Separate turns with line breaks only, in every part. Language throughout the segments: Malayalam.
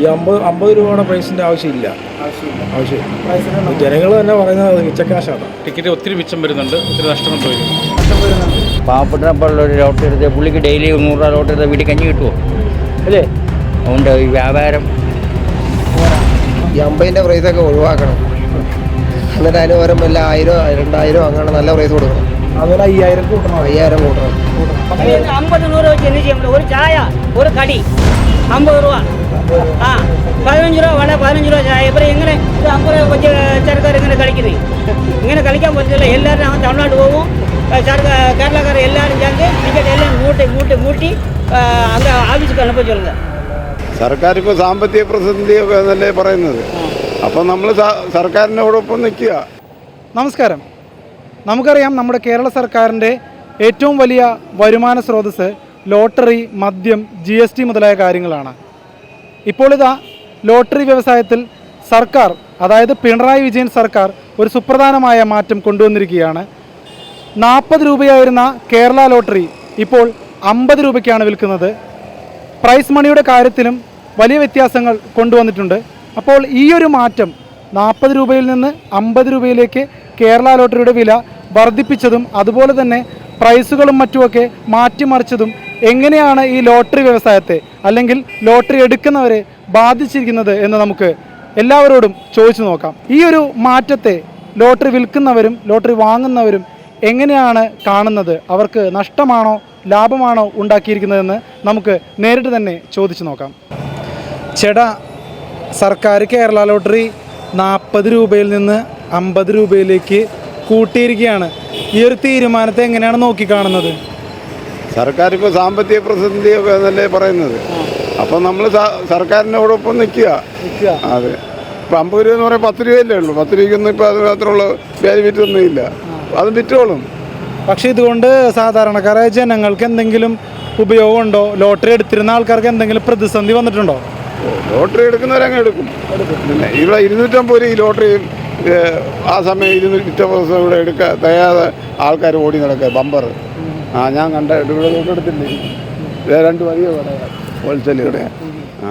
ഈ അമ്പത് അമ്പത് രൂപയുടെ പ്രൈസിന്റെ ആവശ്യമില്ല. ആവശ്യമില്ല. ജനങ്ങൾ തന്നെ പറയുന്നത് മിച്ചക്കാശാണ്
ടിക്കറ്റ് ഒത്തിരി മിച്ചം വരുന്നുണ്ട്. ഒത്തിരി നഷ്ടം സംഭവിക്കുന്നു
പാവപ്പെട്ടപ്പോഴുള്ള ഒരു ലോട്ടറി എടുത്ത് പുള്ളിക്ക് ഡെയിലി നൂറ് രൂപ ലോട്ടറി എടുത്ത് വീട്ടിൽ കഞ്ഞി കിട്ടുമോ അല്ലേ? അതുകൊണ്ട് ഈ വ്യാപാരം
ഈ അമ്പതിന്റെ പ്രൈസൊക്കെ ഒഴിവാക്കണം. എന്നിട്ട് അതിന് പകരം എല്ലാം ആയിരം രണ്ടായിരം അങ്ങനെ നല്ല പ്രൈസ് കൊടുക്കണം.
അതുപോലെ അയ്യായിരം കൂട്ടണം.
അയ്യായിരം കൂട്ടണം.
അമ്പത് നൂറ് വെച്ച് എന്ത് ചെയ്യാൻ ഒരു ചായ ഒരു കടി. ஐம்பது ரூபா ஆ பதினஞ்சு ரூபா வடை பதினஞ்சு ரூபா சாய் அப்புறம் எங்கே இது ஐம்பது ரூபா கொஞ்சம் சரக்கார் இங்கே கழிக்குது இங்கே கழிக்காம பட்சத்தில் எல்லாரும் நாங்கள் தமிழ்நாடு போவோம் சரக்கு கேரளாக்காரர் எல்லாரும் சேர்ந்து டிக்கெட் எல்லாம் மூட்டை மூட்டை மூட்டி அங்கே ஆஃபீஸுக்கு அனுப்ப சொல்லுங்கள்
സർക്കാർ ഇപ്പോൾ സാമ്പത്തിക പ്രതിസന്ധിയൊക്കെ എന്നല്ലേ പറയുന്നത് അപ്പം നമ്മൾ സർക്കാരിനോടൊപ്പം നിൽക്കുക
നമസ്കാരം നമുക്കറിയാം നമ്മുടെ കേരള സർക്കാരിൻ്റെ ഏറ്റവും വലിയ വരുമാന സ്രോതസ്സ് ലോട്ടറി മദ്യം ജി എസ് ടി മുതലായ കാര്യങ്ങളാണ്. ഇപ്പോൾ ഇതാ ലോട്ടറി വ്യവസായത്തിൽ സർക്കാർ അതായത് പിണറായി വിജയൻ സർക്കാർ ഒരു സുപ്രധാനമായ മാറ്റം കൊണ്ടുവന്നിരിക്കുകയാണ്. നാൽപ്പത് രൂപയായിരുന്ന കേരള ലോട്ടറി ഇപ്പോൾ അമ്പത് രൂപയ്ക്കാണ് വിൽക്കുന്നത്. പ്രൈസ് മണിയുടെ കാര്യത്തിലും വലിയ വ്യത്യാസങ്ങൾ കൊണ്ടുവന്നിട്ടുണ്ട്. അപ്പോൾ ഈ ഒരു മാറ്റം നാൽപ്പത് രൂപയിൽ നിന്ന് അമ്പത് രൂപയിലേക്ക് കേരള ലോട്ടറിയുടെ വില വർദ്ധിപ്പിച്ചതും അതുപോലെ തന്നെ പ്രൈസുകളും മറ്റുമൊക്കെ മാറ്റിമറിച്ചതും എങ്ങനെയാണ് ഈ ലോട്ടറി വ്യവസായത്തെ അല്ലെങ്കിൽ ലോട്ടറി എടുക്കുന്നവരെ ബാധിച്ചിരിക്കുന്നത് എന്ന് നമുക്ക് എല്ലാവരോടും ചോദിച്ചു നോക്കാം. ഈ ഒരു മാറ്റത്തെ ലോട്ടറി വിൽക്കുന്നവരും ലോട്ടറി വാങ്ങുന്നവരും എങ്ങനെയാണ് കാണുന്നത്? അവർക്ക് നഷ്ടമാണോ ലാഭമാണോ ഉണ്ടാക്കിയിരിക്കുന്നതെന്ന് നമുക്ക് നേരിട്ട് തന്നെ ചോദിച്ചു നോക്കാം. ചേട്ടാ സർക്കാർ കേരള ലോട്ടറി നാൽപ്പത് രൂപയിൽ നിന്ന് അമ്പത് രൂപയിലേക്ക് കൂട്ടിയിരിക്കുകയാണ്. ഈ ഒരു തീരുമാനത്തെ എങ്ങനെയാണ് നോക്കിക്കാണുന്നത്?
സർക്കാർ ഇപ്പോൾ സാമ്പത്തിക പ്രതിസന്ധിയൊക്കെ എന്നല്ലേ പറയുന്നത്. അപ്പം നമ്മൾ സർക്കാരിനോടൊപ്പം നിൽക്കുക അതെ. ഇപ്പം അമ്പത് രൂപ എന്ന് പറയുമ്പോൾ പത്ത് രൂപയല്ലേ ഉള്ളൂ. പത്ത് രൂപയ്ക്കൊന്നും ഇപ്പോൾ അത് മാത്രമുള്ള ബെനിഫിറ്റ് ഒന്നും ഇല്ല അത് വിറ്റോളും.
പക്ഷേ ഇതുകൊണ്ട് സാധാരണക്കാരായ ജനങ്ങൾക്ക് എന്തെങ്കിലും ഉപയോഗമുണ്ടോ? ലോട്ടറി എടുത്തിരുന്ന ആൾക്കാർക്ക് എന്തെങ്കിലും പ്രതിസന്ധി വന്നിട്ടുണ്ടോ?
ലോട്ടറി എടുക്കുന്നവരങ്ങ് എടുക്കും. പിന്നെ ഇവിടെ ഇരുന്നൂറ്റമ്പത് രൂപ ഈ ലോട്ടറി ആ സമയം ഇരുന്നൂറ്റമ്പത് ദിവസം ഇവിടെ എടുക്കാൻ തയ്യാതെ ആൾക്കാർ ഓടി നടക്കുക ബമ്പർ ആ ഞാൻ കണ്ട ഇവിടെ തൊട്ടടുത്തില്ലേ രണ്ട് വലിയ കടയാണ് ഹോൾസെയിൽ കടയാണ് ആ.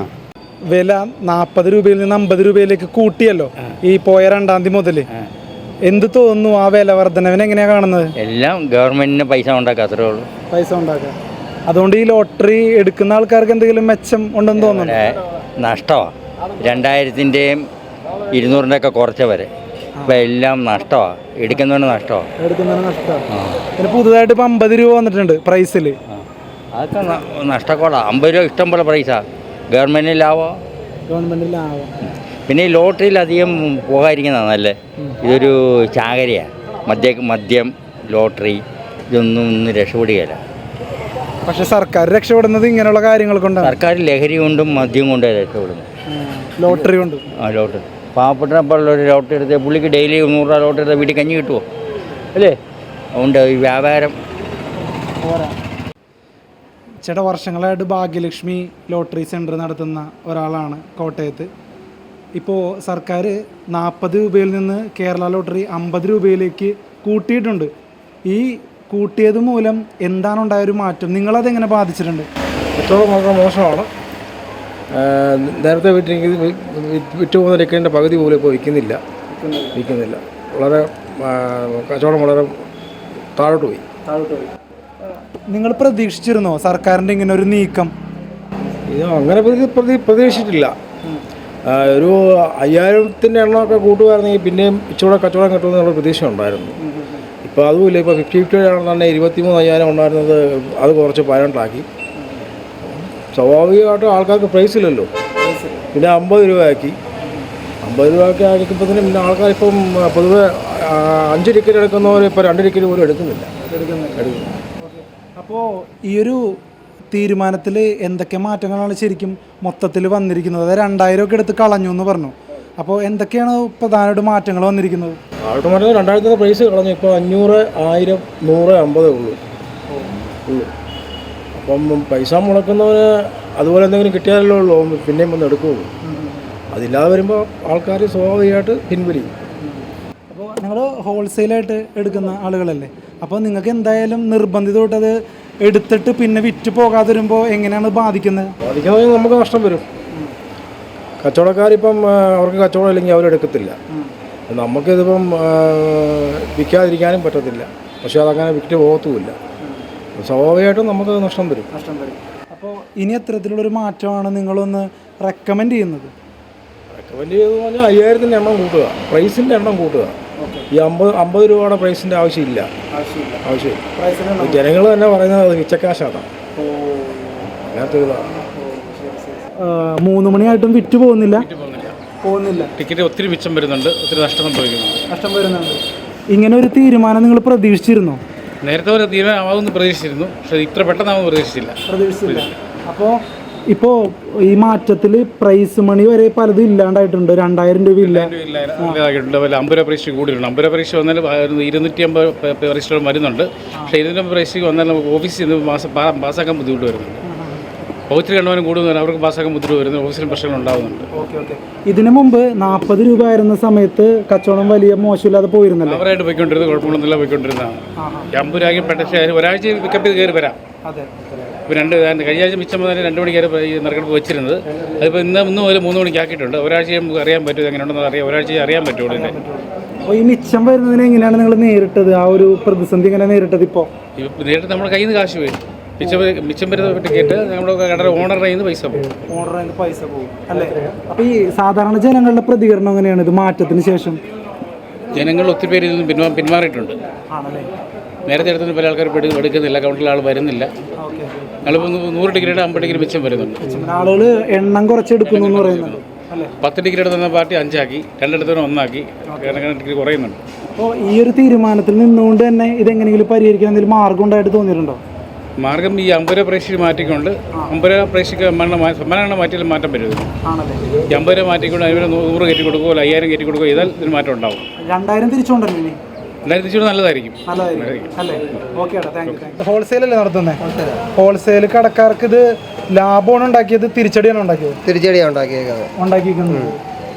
വില നാൽപ്പത് രൂപയിൽ നിന്ന് അമ്പത് രൂപയിലേക്ക് കൂട്ടിയല്ലോ ഈ പോയ രണ്ടാം തീയതി മുതൽ എന്ത് തോന്നുന്നു ആ വില വർധനവിനെ എങ്ങനെയാ കാണുന്നത്?
എല്ലാം ഗവൺമെന്റിന് പൈസ ഉണ്ടാക്കുക അത്രേ ഉള്ളൂ.
പൈസ അതുകൊണ്ട് ഈ ലോട്ടറി എടുക്കുന്ന ആൾക്കാർക്ക് എന്തെങ്കിലും മെച്ചം ഉണ്ടെന്ന് തോന്നുന്നു.
ഇവിടെ നഷ്ടമാണ് രണ്ടായിരത്തിന്റെയും ഇരുന്നൂറിന്റെ ഒക്കെ കുറച്ച വരെ ഇപ്പം എല്ലാം നഷ്ടമാണ് എടുക്കുന്നവന് നഷ്ടമാണ്
എടുക്കുന്നതിന് നഷ്ടമാണ് പിന്നെ പുതുതായിട്ട് ഇപ്പം അമ്പത് രൂപ വന്നിട്ടുണ്ട് പ്രൈസിൽ
അതൊക്കെ ന- നഷ്ടക്കോളാം അമ്പത് രൂപ ഇഷ്ടം പോലെ പ്രൈസ ഗവൺമെന്റിന് ലാഭം?
ഗവൺമെന്റിൽ ആവാം
പിന്നെ ഈ ലോട്ടറിയിൽ അധികം പോകാതിരിക്കുന്നതാണ് നല്ല? ഇതൊരു ചാകരയാണ് മദ്യ മദ്യം ലോട്ടറി ഇതൊന്നും ഒന്നും രക്ഷപ്പെടുകയില്ല.
പക്ഷെ സർക്കാർ രക്ഷപ്പെടുന്നത് ഇങ്ങനെയുള്ള കാര്യങ്ങൾ കൊണ്ടാണ്.
സർക്കാർ ലഹരി കൊണ്ടും മദ്യം കൊണ്ടും രക്ഷപ്പെടുന്നത്?
ലോട്ടറി കൊണ്ടും.
ആ ലോട്ടറി. പാവപ്പെട്ടപ്പോഴുള്ള ഒരു ലോട്ടറി എടുത്ത് പുള്ളിക്ക് ഡെയിലി നൂറ് രൂപ ലോട്ടറി എടുത്ത് വീട്ടിൽ കഞ്ഞി കിട്ടുമോ അല്ലേ? അതുകൊണ്ട് ഈ വ്യാപാരം
ചേട്ടാ വർഷങ്ങളായിട്ട് ഭാഗ്യലക്ഷ്മി ലോട്ടറി സെന്റർ നടത്തുന്ന ഒരാളാണ് കോട്ടയത്ത്. ഇപ്പോൾ സർക്കാർ നാൽപ്പത് രൂപയിൽ നിന്ന് കേരള ലോട്ടറി അമ്പത് രൂപയിലേക്ക് കൂട്ടിയിട്ടുണ്ട്. ഈ കൂട്ടിയത് മൂലം എന്താണ് ഉണ്ടായൊരു മാറ്റം? നിങ്ങളതെങ്ങനെ ബാധിച്ചിട്ടുണ്ട്?
ഏറ്റവും മോശമാണ്. നേരത്തെ വിറ്റ് വിറ്റ് പോകുന്ന പകുതി പോലും ഇപ്പോൾ വിൽക്കുന്നില്ല. വിൽക്കുന്നില്ല. വളരെ കച്ചവടം വളരെ താഴോട്ട് പോയി.
നിങ്ങൾ പ്രതീക്ഷിച്ചിരുന്നോ സർക്കാരിന്റെ ഇങ്ങനെ ഒരു നീക്കം?
ഇത് അങ്ങനെ പ്രതി പ്രതി പ്രതീക്ഷിച്ചിട്ടില്ല. ഒരു അയ്യായിരത്തിന്റെ എണ്ണമൊക്കെ കൂട്ടുമായിരുന്നെങ്കിൽ പിന്നെയും ഇച്ചിരി കച്ചവടം കിട്ടുമെന്നുള്ള പ്രതീക്ഷ ഉണ്ടായിരുന്നു ഇപ്പോൾ അതുമില്ല. ഇപ്പോൾ ഫിഫ്റ്റി ഫിഫ്റ്റി ആണെന്നുണ്ടെങ്കിൽ ഇരുപത്തി ഇരുപത്തിമൂന്ന് അയ്യായിരം ഉണ്ടായിരുന്നത് അത് കുറച്ച് പതിനെട്ടാക്കി. സ്വാഭാവികമായിട്ടും ആൾക്കാർക്ക് പ്രൈസ് ഇല്ലല്ലോ. പിന്നെ അമ്പത് രൂപയാക്കി. അമ്പത് രൂപയൊക്കെ ആക്കിയപ്പോഴത്തേനും പിന്നെ ആൾക്കാർ ഇപ്പം പൊതുവെ അഞ്ച് ടിക്കറ്റ് എടുക്കുന്നവർ ഇപ്പോൾ രണ്ട് ടിക്കറ്റ് പോലും എടുക്കുന്നില്ല.
അപ്പോൾ ഈ ഒരു തീരുമാനത്തിൽ എന്തൊക്കെ മാറ്റങ്ങളാണ് ശരിക്കും മൊത്തത്തിൽ വന്നിരിക്കുന്നത്? അതായത് രണ്ടായിരം ഒക്കെ എടുത്ത് കളഞ്ഞു എന്ന് പറഞ്ഞു. അപ്പോൾ എന്തൊക്കെയാണ് പ്രധാനമായിട്ട് മാറ്റങ്ങൾ വന്നിരിക്കുന്നത്?
ആൾക്കാർ രണ്ടായിരത്തി രണ്ടായിരത്തിന്റെ പ്രൈസ് കളഞ്ഞു. ഇപ്പോൾ അഞ്ഞൂറ് ആയിരം നൂറ് അമ്പതേ ഉള്ളൂ. അപ്പം പൈസ മുടക്കുന്നവന് അതുപോലെ എന്തെങ്കിലും കിട്ടിയാലേ ഉള്ളൂ. പിന്നെയും വന്ന് എടുക്കുകയുള്ളൂ അതില്ലാതെ വരുമ്പോൾ ആൾക്കാർ സ്വാഭാവികമായിട്ട് പിൻവലിക്കും
അപ്പോൾ നിങ്ങൾ ഹോൾസെയിലായിട്ട് എടുക്കുന്ന ആളുകളല്ലേ. അപ്പോൾ നിങ്ങൾക്ക് എന്തായാലും നിർബന്ധിതമായിട്ട് അത് എടുത്തിട്ട് പിന്നെ വിറ്റ് പോകാതെ വരുമ്പോൾ എങ്ങനെയാണ് ബാധിക്കുന്നത്?
ബാധിക്കാതെ നമുക്ക് നഷ്ടം വരും. കച്ചവടക്കാരിപ്പം അവർക്ക് കച്ചവടം ഇല്ലെങ്കിൽ അവരെടുക്കത്തില്ല നമുക്കിതിപ്പം വിൽക്കാതിരിക്കാനും പറ്റത്തില്ല. പക്ഷേ അതങ്ങനെ വിറ്റ് പോകത്തുമില്ല. സ്വാഭാവികമായിട്ടും നമുക്ക് നഷ്ടം വരും.
നഷ്ടം വരും. അപ്പോൾ ഇനി എത്തരത്തിലുള്ളൊരു മാറ്റമാണ് നിങ്ങളൊന്ന് റെക്കമെൻഡ് ചെയ്യുന്നത്?
റെക്കമെൻഡ് ചെയ്തെന്ന് പറഞ്ഞാൽ അയ്യായിരത്തിന്റെ എണ്ണം കൂട്ടുക. പ്രൈസിന്റെ എണ്ണം കൂട്ടുക. ഈ അമ്പത് അമ്പത് രൂപയുടെ പ്രൈസിന്റെ ആവശ്യമില്ല.
ആവശ്യമില്ല.
ആവശ്യമില്ല ജനങ്ങൾ തന്നെ പറയുന്നത് അത് വിച്ചക്കാശാണ് അങ്ങനത്തെ
മൂന്ന് മണിയായിട്ടും വിറ്റ് പോകുന്നില്ല. പോകുന്നില്ല.
ടിക്കറ്റ് ഒത്തിരി മിച്ചം വരുന്നുണ്ട്. ഒത്തിരി നഷ്ടം സംഭവിക്കുന്നുണ്ട്.
നഷ്ടം വരുന്നുണ്ട്. ഇങ്ങനെ ഒരു തീരുമാനം നിങ്ങൾ പ്രതീക്ഷിച്ചിരുന്നോ?
നേരത്തെ ഒരു തീരുമാനമാവുമെന്ന് പ്രതീക്ഷിച്ചിരുന്നു. പക്ഷേ ഇത്ര പെട്ടെന്നാവും പ്രതീക്ഷിച്ചില്ല.
പ്രതീക്ഷിച്ചില്ല. അപ്പോൾ ഇപ്പോൾ ഈ മാറ്റത്തിൽ പ്രൈസ് മണി വരെ പലതും ഇല്ലാണ്ടായിട്ടുണ്ട്. രണ്ടായിരം രൂപ ഇല്ല.
ഇല്ലാതാക്കിയിട്ടുണ്ട്. അതുപോലെ അമ്പത് പരീക്ഷ കൂടിയിട്ടുണ്ട്. അമ്പത് പരീക്ഷ വന്നാൽ ഒരു ഇരുന്നൂറ്റി അമ്പത് പരീക്ഷകൾ വരുന്നുണ്ട്. പക്ഷേ ഇരുന്നൂറ്റി അമ്പത് പരീക്ഷയ്ക്ക് വന്നാൽ നമുക്ക് ഓഫീസിൽ നിന്ന് മാസം പാസാക്കാൻ പാസ്സാക്കാൻ ബുദ്ധിമുട്ട് വരുന്നുണ്ട്. ഒത്തിരി കണ്ടവനും കൂടുതൽ അവർക്ക് പാസ്സാക്കാൻ ബുദ്ധിമുട്ട് വരുന്നു ഓഫീസിൽ പ്രശ്നങ്ങൾ ഉണ്ടാകുന്നുണ്ട്
ഓക്കെ ഓക്കെ. ഇതിനു മുമ്പ് നാൽപ്പത് രൂപ ആയിരുന്ന സമയത്ത് കച്ചവടം വലിയ മോശമില്ലാതെ പോയിരുന്നല്ലോ?
അവരായിട്ട് പോയിക്കൊണ്ടിരുന്നത് കുഴപ്പമൊന്നുമില്ല പോയിക്കൊണ്ടിരുന്നതാണ്. അമ്പുരാഗി പെട്ടെന്ന് ഒരാഴ്ച പിക്കപ്പ് ചെയ്ത് കയറി വരാം.
അതെ
ഇപ്പോൾ രണ്ട് കഴിഞ്ഞ ആഴ്ച മിച്ചം മുതൽ രണ്ട് മണിക്ക് ഈ നറുക്കെടുപ്പ് വെച്ചിരുന്നത്. അതിപ്പോൾ ഇന്ന് ഇന്ന് മുതൽ മൂന്ന് മണിക്ക് ആക്കിയിട്ടുണ്ട്. ഒരാഴ്ച നമുക്ക് അറിയാൻ പറ്റും എങ്ങനെയുണ്ടെന്ന് അറിയാം. ഒരാഴ്ച അറിയാൻ പറ്റുള്ളൂ ഇതിന്റെ
അപ്പോൾ ഈ മിച്ചം വരുന്നതിന് എങ്ങനെയാണ് നിങ്ങൾ നേരിട്ടത്? ആ ഒരു പ്രതിസന്ധി എങ്ങനെ നേരിട്ടത് ഇപ്പോൾ
നേരിട്ട് നമ്മുടെ കയ്യിൽ നിന്ന് കാശ് പോയി. മിച്ചം മിച്ചം വരുന്ന ടിക്കറ്റ് നമ്മുടെ കടയുടെ ഓണറിൽ നിന്ന് പൈസ പോകും.
ഓണറിൽ നിന്ന് പൈസ പോകും. അല്ലേ? അപ്പോൾ ഈ സാധാരണ ജനങ്ങളുടെ പ്രതികരണം എങ്ങനെയാണ്? ഇത് മാറ്റത്തിന് ശേഷം?
ജനങ്ങൾ ഒത്തിരി പേര് ഇതിൽ നിന്ന് പിന്മാ പിന്മാറിയിട്ടുണ്ട്
ആണല്ലേ?
നേരത്തെ എടുത്തുന്ന പല ആൾക്കാർ എടുക്കുന്നില്ല. കൗണ്ടറിൽ ആൾ വരുന്നില്ല.
ഓക്കെ.
ഞങ്ങളിപ്പോൾ നൂറ് ടിക്കറ്റ് അമ്പത് ഡിഗ്രി മിച്ചം വരുന്നുണ്ട്.
ആളുകൾ എണ്ണം കുറച്ചെടുക്കുന്നു എന്ന് പറയുന്നത്. അല്ലേ?
പത്ത് ടിക്കറ്റ് എടുത്തുന്ന പാർട്ടി അഞ്ചാക്കി രണ്ടിടത്തും ഒന്നാക്കി ഡിഗ്രി ടിക്കറ്റ് കുറയുന്നുണ്ട്.
അപ്പോൾ ഈ ഒരു തീരുമാനത്തിൽ നിന്നുകൊണ്ട് തന്നെ ഇതെങ്ങനെയെങ്കിലും പരിഹരിക്കാൻ എന്തെങ്കിലും മാർഗം ഉണ്ടായിട്ട് തോന്നിയിട്ടുണ്ടോ?
മാർഗം ഈ അമ്പര പ്രേക്ഷയ്ക്ക് മാറ്റിക്കൊണ്ട് അമ്പര രൂപ സമ്മാനങ്ങൾ മാറ്റിയാൽ മാറ്റം
വരുത്
ഈ അമ്പര മാറ്റിക്കൊണ്ട് അതിന് നൂറ് കയറ്റി കൊടുക്കുമോ അല്ലെങ്കിൽ അയ്യായിരം കയറ്റി കൊടുക്കുക ചെയ്താൽ ഇതിന് മാറ്റം ഉണ്ടാവും.
രണ്ടായിരം തിരിച്ചുകൊണ്ടല്ലേ ഇനി?
എന്തായാലും തിരിച്ചുകൂടെ നല്ലതായിരിക്കും.
അല്ലേ? നടത്തുന്നത് ഹോൾസെയിൽ കടക്കാർക്ക് ഇത് ലാഭമാണ് ഉണ്ടാക്കിയത് തിരിച്ചടിയാണ് ഉണ്ടാക്കിയത്?
തിരിച്ചടിയാണ് ഉണ്ടാക്കിയേക്കുന്നത്.
ഉണ്ടാക്കിയിരിക്കുന്നത്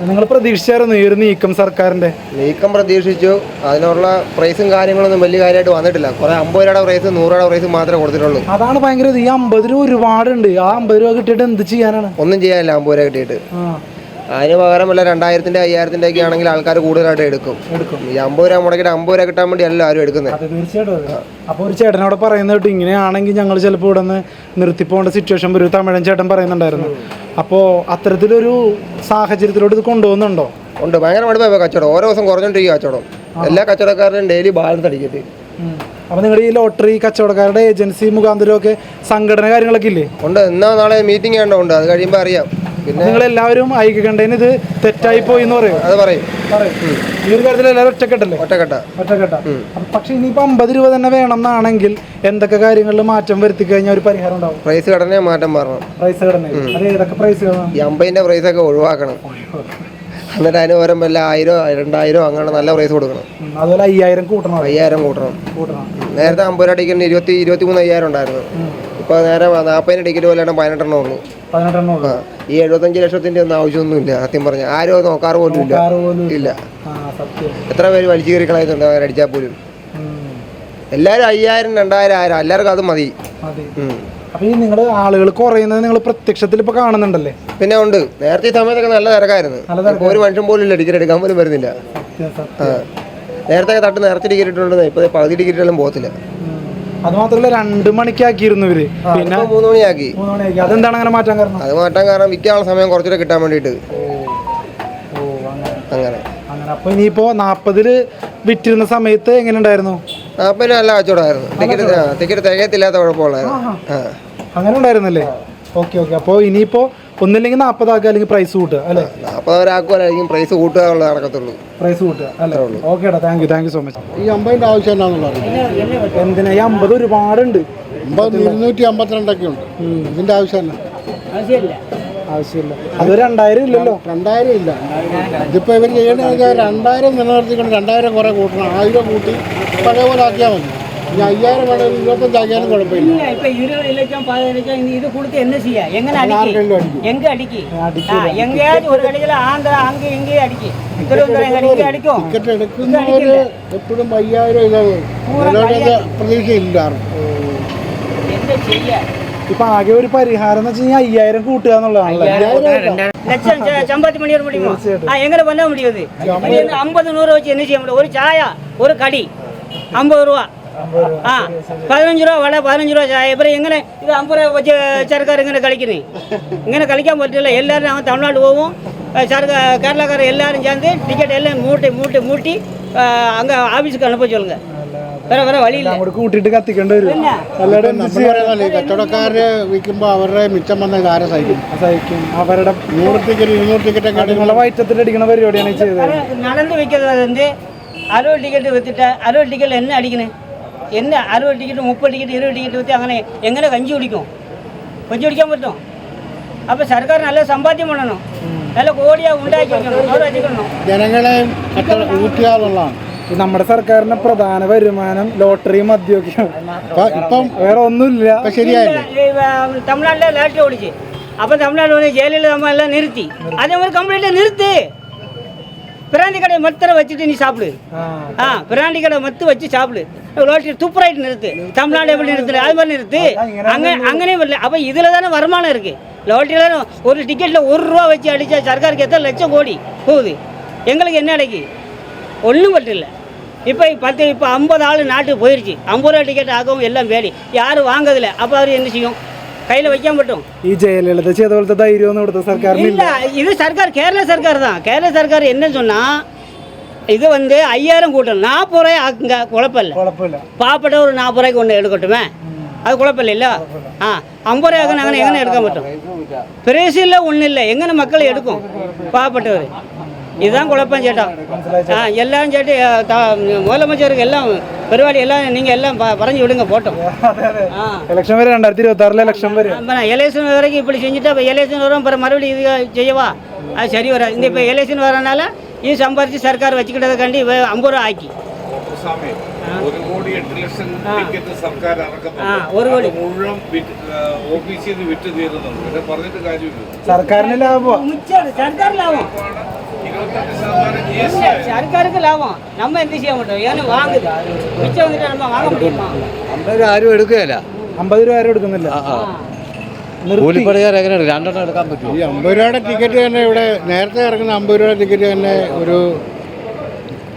നിങ്ങൾ പ്രതീക്ഷിച്ചായിരുന്നു ഈ ഒരു നീക്കം സർക്കാരിന്റെ
നീക്കം പ്രതീക്ഷിച്ചു. അതിനുള്ള പ്രൈസും കാര്യങ്ങളൊന്നും വലിയ കാര്യമായിട്ട് വന്നിട്ടില്ല. കുറെ അമ്പത് രൂപയുടെ പ്രൈസ് നൂറ് രൂപയുടെ പ്രൈസ് മാത്രമേ കൊടുത്തിട്ടുള്ളൂ.
അതാണ് ഭയങ്കര. ഈ അമ്പത് രൂപ ഒരുപാടുണ്ട്. ആ അമ്പത് രൂപ കിട്ടിയിട്ട് എന്ത് ചെയ്യാനാണ്?
ഒന്നും ചെയ്യാനില്ല. അമ്പത് രൂപ കിട്ടിയിട്ട്. അതിന് പകരം വല്ല രണ്ടായിരത്തിന്റെ അയ്യായിരത്തിന്റെ ഒക്കെ ആണെങ്കിൽ ആൾക്കാർ കൂടുതലായിട്ട് എടുക്കും. ഈ അമ്പത് രൂപ മുടക്കിട്ട് അമ്പത് രൂപ കിട്ടാൻ വേണ്ടി അല്ല ആരും എടുക്കുന്നത്.
അപ്പൊ തീർച്ചയായിട്ടും അപ്പോൾ ഒരു ചേട്ടനോട് പറയുന്നത് ഇങ്ങനെയാണെങ്കിൽ ഞങ്ങൾ ചിലപ്പോൾ ഇവിടെ നിന്ന് നിർത്തിപ്പോകേണ്ട സിറ്റുവേഷൻ ഒരു തമിഴൻ ചേട്ടൻ പറയുന്നുണ്ടായിരുന്നു. അപ്പോൾ അത്തരത്തിലൊരു സാഹചര്യത്തിലോട്ട് ഇത് കൊണ്ടുപോകുന്നുണ്ടോ?
ഉണ്ട്. ഭയങ്കര മടുപ്പായി കച്ചവടം. ഓരോ ദിവസം കുറഞ്ഞോണ്ടിരിക്കും കച്ചവടം. എല്ലാ കച്ചവടക്കാരുടെയും ഡെയിലി ബാലൻസ് അടിക്കട്ട്.
അപ്പോൾ നിങ്ങളുടെ ഈ ലോട്ടറി കച്ചവടക്കാരുടെ ഏജൻസി മുഖാന്തരമൊക്കെ സംഘടന കാര്യങ്ങളൊക്കെ ഇല്ലേ?
ഉണ്ട്. എന്നാ നാളെ മീറ്റിംഗ് ഉണ്ട്. അത് കഴിയുമ്പോൾ അറിയാം.
നിങ്ങൾ എല്ലാവരും ഐക്യകണ്ഠേന് ഇത് തെറ്റായി പോയി എന്ന് പറയും.
അത് പറയും.
ഈ ഒരു കാര്യത്തിൽ എല്ലാവരും ഒറ്റക്കെട്ടല്ലേ?
ഒറ്റക്കെട്ട.
ഒറ്റക്കെട്ട. പക്ഷെ ഇനിയിപ്പോ അമ്പത് രൂപ തന്നെ വേണം എന്നാണെങ്കിൽ എന്തൊക്കെ കാര്യങ്ങളിൽ മാറ്റം വരുത്തി കഴിഞ്ഞാൽ ഒരു പരിഹാരം ഉണ്ടാവും?
പ്രൈസ് ഘടന മാറ്റം മാറണം.
പ്രൈസ് ഘടന അത് ഏതൊക്കെ പ്രൈസ്
ഈ പ്രൈസ് ഒക്കെ ഒഴിവാക്കണം. എന്നിട്ട് അതിന് പകരം വല്ല ആയിരം രണ്ടായിരം അങ്ങനെ നല്ല പ്രൈസ് കൊടുക്കണം.
അതുപോലെ അയ്യായിരം കൂട്ടണം.
അയ്യായിരം കൂട്ടണം.
കൂട്ടണം.
നേരത്തെ അമ്പത് രൂപ അടിക്കുന്ന ഇരുപത്തി ഇരുപത്തി മൂന്ന് അയ്യായിരം ഉണ്ടായിരുന്നു. ഇപ്പോൾ നേരെ നാൽപ്പതിന് ടിക്കറ്റ് പോലെയാണ് പതിനെട്ടെണ്ണം ഉള്ളൂ.
പതിനെട്ടെണ്ണം ഉള്ളൂ.
ഈ എഴുപത്തഞ്ച് ലക്ഷത്തിന്റെ ഒന്നും ആവശ്യമൊന്നുമില്ല സത്യം പറഞ്ഞാൽ ആരും നോക്കാറ് പോലും ഇല്ല. ഇല്ല. എത്ര പേര് വലിച്ചു കയറി കളയുന്നുണ്ട് അവരടിച്ചാൽ പോലും.
ഉം.
എല്ലാവരും അയ്യായിരം രണ്ടായിരം ആയിരം. എല്ലാവർക്കും അത് മതി.
മതി.
ഉം.
അപ്പൊ ഈ നിങ്ങൾ ആളുകൾ കുറയുന്നത് നിങ്ങൾ പ്രത്യക്ഷത്തിൽ ഇപ്പൊ കാണുന്നുണ്ടല്ലേ?
പിന്നെ ഉണ്ട്. നേരത്തെ ഈ സമയത്തൊക്കെ നല്ല തിരക്കായിരുന്നു. ഒരു മനുഷ്യൻ പോലും ഇല്ല ടിക്കറ്റ് എടുക്കാൻ പോലും വരുന്നില്ല. നേരത്തെ തട്ട് നേരത്തെ ടിക്കറ്റ് ഇട്ടുണ്ടെന്ന് ഇപ്പോൾ പകുതി ടിക്കറ്റെല്ലാം പോകത്തില്ല.
ഉം. അത് മാത്രമല്ല രണ്ട് മണിക്കാക്കിയിരുന്നു ഇവർ. പിന്നെ
മൂന്ന് മണിയാക്കി.
മൂന്ന് മണിയാക്കി. അതെന്താണ് അങ്ങനെ മാറ്റാൻ കാരണം?
അത് മാറ്റാൻ കാരണം വിൽക്കാനുള്ള സമയം കുറച്ചുകൂടെ കിട്ടാൻ വേണ്ടിയിട്ട്.
അങ്ങനെ.
അങ്ങനെ.
അപ്പൊ ഇനിയിപ്പോ നാപ്പതിൽ വിറ്റിരുന്ന സമയത്ത് എങ്ങനെ ഉണ്ടായിരുന്നു?
നാപ്പതിന് നല്ല കച്ചവടമായിരുന്നു. ടിക്കറ്റ് ടിക്കറ്റ് തികയത്തില്ലാത്ത കുഴപ്പമുള്ളായിരുന്നു
അങ്ങനെ ഉണ്ടായിരുന്നല്ലേ? Okay okay. അപ്പോൾ ഇനിയിപ്പോ ഒന്നില്ലെങ്കിൽ നാപ്പതാക്കുക അല്ലെങ്കിൽ പ്രൈസ് കൂട്ടുക അല്ലേ?
നാപ്പതാക്കുക പ്രൈസ് കൂട്ടുക നടക്കത്തുള്ളൂ.
പ്രൈസ് കൂട്ടുക അല്ലേ? ഓക്കെ ഏട്ടാ thank you thank you so much
ഈ അമ്പതിന്റെ ആവശ്യം എന്താണെന്നുള്ളത്
എന്തിനാ? ഈ അമ്പത് ഒരുപാടുണ്ട്.
ഇരുന്നൂറ്റി അമ്പത്തിരണ്ടൊക്കെ ഉണ്ട്. ഇതിന്റെ ആവശ്യം
ആവശ്യമില്ല. അത് രണ്ടായിരം ഇല്ലല്ലോ.
രണ്ടായിരം ഇല്ല. ഇതിപ്പോൾ ഇവർ ചെയ്യണമെന്ന് വെച്ചാൽ രണ്ടായിരം നിലനിർത്തിക്കൊണ്ട് രണ്ടായിരം കുറെ കൂട്ടണം. ആയിരം കൂട്ടി പഴയ പോലെ ആക്കിയാൽ മതി. ഇനി അയ്യായിരം വേണമെങ്കിൽ ഇരുപത്തഞ്ചാക്കിയാലും കുഴപ്പമില്ല
இல்ல இப்ப இருபது லட்சம் பதினஞ்சு லட்சம் இந்த இது கொடுத்து என்ன செய்ய எங்க அடிக்கி
கையிலும் அடிக்கும்.
எங்க அடிக்கி ஆ, எங்கேயாச்சும் ஒரு கடையில ஆந்திரா அங்க இங்கேயும் அடிக்கி திருவனந்தபுரம் இங்கே அடிக்கும்
ടിക്കറ്റ് എടുക്കുന്നവർ എപ്പോഴും അയ്യായിരം ഇത് ചിലരുടെ പ്രതീക്ഷയില്ല ആർക്കും.
என்ன செய்ய
ഇപ്പൊ ആകെ ഒരു പരിഹാരം എന്ന് വെച്ച് കഴിഞ്ഞാൽ അയ്യായിരം കൂട്ടുക എന്നുള്ളതാണല്ലേ
இல்ல லட்சம் ச- சம்பாத்தி பண்ணிட முடியுமா ஆ எங்கே பண்ண முடியாது இது என்ன ஐம்பது நூறு வச்சு என்ன செய்ய முடியும் ஒரு சாயா ஒரு கடி ஐம்பது ரூபா ആ പതിനഞ്ച് രൂപ വട പതിനഞ്ച് രൂപ ചായ. ഇവർ എങ്ങനെ ഇത് അമ്പത് രൂപ വെച്ച് ചെറുക്കാർ ഇങ്ങനെ കളിക്കുന്നേ. ഇങ്ങനെ കളിക്കാൻ പറ്റില്ല. എല്ലാവരും അവൻ തമിഴ്നാട് പോവും ചെറുക്ക കേരളക്കാർ എല്ലാവരും சேர்ந்து டிக்கெட் எல்லாம் മൂട്ടി மூட்டி மூட்டி அங்கே ஆஃபீஸுக்கு அனுப்ப சொல்லுங்க വേറെ വേറെ വഴിയില്ല.
അവിടെ കൂട്ടിയിട്ട് കത്തിക്കേണ്ടി വരും. അല്ലാതെ
കച്ചവടക്കാര് വിൽക്കുമ്പോൾ അവരുടെ മിച്ചം വന്ന കാര്യം സഹിക്കും.
സഹിക്കും. അവരുടെ
നൂറ് ടിക്കറ്റ് ഇരുന്നൂറ് ടിക്കറ്റ്
നിങ്ങളെ വയറ്റത്തിൽ അടിക്കുന്ന പരിപാടിയാണ് ചെയ്തത്.
നടന്ന് വിൽക്കുന്നത് അറുപത് ടിക്കറ്റ് വിത്തിട്ട് അറുപത് ടിക്കറ്റ് എന്നെ അടിക്കണേ. എന്നെ അറുപത് ടിക്കറ്റ് മുപ്പത് ടിക്കറ്റ് ഇരുപത് ടിക്കറ്റ് വിറ്റ് അങ്ങനെ എങ്ങനെ കഞ്ചി കുടിക്കും? കഞ്ചി കുടിക്കാൻ പറ്റുമോ അപ്പോൾ സർക്കാർ നല്ല സമ്പാദ്യം വേണം. നല്ല കോടിയാ ഉണ്ടാക്കി
ജനങ്ങളെ
നമ്മുടെ സർക്കാരിന്റെ പ്രധാന വരുമാനം ലോട്ടറി മദ്യമൊക്കെയാണ്. വേറെ ഒന്നുമില്ല.
തമിഴ്നാട്ടിലെ ലോട്ടറി ഓടിച്ച്. അപ്പൊ തമിഴ്നാട് ജയിലിൽ നമ്മളെല്ലാം നിർത്തി. അതേപോലെ കംപ്ലീറ്റ് നിർത്തി. பிராந்தி கடை மத்தரை வச்சுட்டு நீ சாப்பிடு. ஆ. பிராண்டி கடை மத்து வச்சு சாப்பிடு. லோட்டரி துப்புராயிட்டு நிறுத்து. தமிழ்நாடு எப்படி நிறுத்து அது மாதிரி நிறுத்து. அங்கே அங்கேயும் வரல. அப்போ இதில் தானே வருமானம் இருக்குது லோட்டரியில் ஒரு டிக்கெட்டில் ஒரு ரூபா வச்சு அடித்தா சர்க்காருக்கு எத்தனை லட்சம் கோடி போகுது? எங்களுக்கு என்ன அடைக்கு? ஒன்றும் பட்டில்ல இப்போ பத்து இப்போ ஐம்பது ஆள் நாட்டுக்கு போயிருச்சு. ஐம்பது ரூபா டிக்கெட் ஆகவும் எல்லாம் வேடி யாரும் வாங்கதில்ல அப்போ அவர் என்ன செய்யும்? கையில் வைக்காம பட்டும்
ഈ ജയലളിത ചെയ്ത പോലത്തെ ധൈര്യമൊന്നും ഇവിടുത്തെ സർക്കാരിന്
இல்ல இது சர்க்கார் கேரள சர்க்கார் தான் கேரள சர்க்கார் என்ன சொன்னா இது வந்து ஐயாயிரம் கூட்டம் நாற்பது ரூபாய் ஆக்குங்க குழப்பம் இல்லை
കുഴപ്പമില്ല
பாப்பட்ட ஒரு நாற்பது ரூபாய்க்கு ஒன்று எடுக்கட்டுமே அது குழப்பம் இல்லைல்ல ஆ ஐம்பது ரூபாய்க்கு நாங்கள் எங்கே எடுக்க மாட்டோம் பிரேசிலில் ஒன்றும் இல்லை எங்கே மக்கள் எடுக்கும் பாவப்பட்டவர் இதுதான் குழப்பம் சேட்டா ஆ எல்லாம் சேட்டு அஹ், த- முதலமைச்சருக்கு எல்லாம் പരിപാടി எல்லாம் நீங்கள் எல்லாம் ப- பறஞ்சு விடுங்க போட்டோம் ஆ
ഇലക്ഷൻ വരെ രണ്ടായിരത്തി ഇരുപത്തി ആറിലെ ഇലക്ഷൻ വരെ
அப்புறம் எலெக்ஷன் வரைக்கும் இப்படி செஞ்சுட்டு அப்போ எலெக்ஷன் வரும் அப்புறம் மறுபடியும் இது செய்யவா அது சரி வராது இந்த இப்போ எலெக்ஷன் வரனால இது சம்பாரித்து சர்க்கார் வச்சுக்கிட்டதுக்காண்டி இவ ஐம்பது ரூபா ஆக்கி
ഒരു കോടി എട്ട് ലക്ഷം ടിക്കറ്റ് സർക്കാർ
ആ
ഇറക്കുന്നുണ്ട്
ഒരു കോടി
അത് മുഴുവൻ ഓഫീസിൽ നിന്ന് വിറ്റ് തീരുന്നുണ്ട് പിന്നെ പറഞ്ഞിട്ട് കാര്യമില്ല
സർക്കാരിന് ലാഭമാണ്
மிச்சம் சர்க்கார் லாபம்
ഇരുപത്തഞ്ച് ശതമാനം ജി എസ്
இல்ல, சர்க்காருக்கு லாபம் நம்ம எந்த செய்ய மாட்டோம் ஏன்னா வாங்குது மிச்சம் வந்துட்டு நம்ம வாங்க முடியுமா
അമ്പത് ആരും എടുക്കുകയല്ല
അമ്പത് രൂപ ആരും എടുക്കുന്നില്ല
കൂലിപ്പണിക്കാർ എങ്ങനെ രണ്ടെണ്ണം എടുക്കാൻ പറ്റുമോ
ഈ അമ്പത് രൂപയുടെ ടിക്കറ്റ് തന്നെ ഇവിടെ നേരത്തെ ഇറങ്ങുന്ന അമ്പത് രൂപയുടെ ടിക്കറ്റ് തന്നെ ഒരു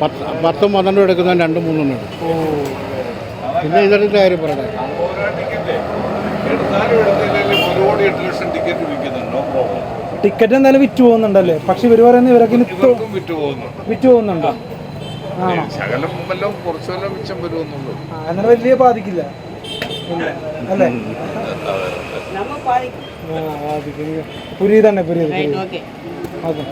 പത്ത് പത്തും പന്ത്രണ്ടും എടുക്കുന്ന രണ്ടും മൂന്നെണ്ണം എടുക്കും പിന്നെ ഇതെടുത്ത കാര്യം പറയണേ
ഓരോ ടിക്കറ്റ് എടുത്താലും എടുത്തില്ലെങ്കിലും ഒരു കോടി എട്ട് ലക്ഷം ടിക്കറ്റ് വിൽക്കുന്നുണ്ടോ
ടിക്കറ്റ് എന്തായാലും വിറ്റ് പോകുന്നുണ്ടല്ലേ? പക്ഷെ ഇവർ പറയുന്നത് ഇവരൊക്കെ
വിറ്റ് പോകുന്നുണ്ടോ?
അങ്ങനെ വലിയ ബാധിക്കില്ല. അല്ലേ? ബാധിക്കില്ല പുരി തന്നെ പുരി ഓക്കെ.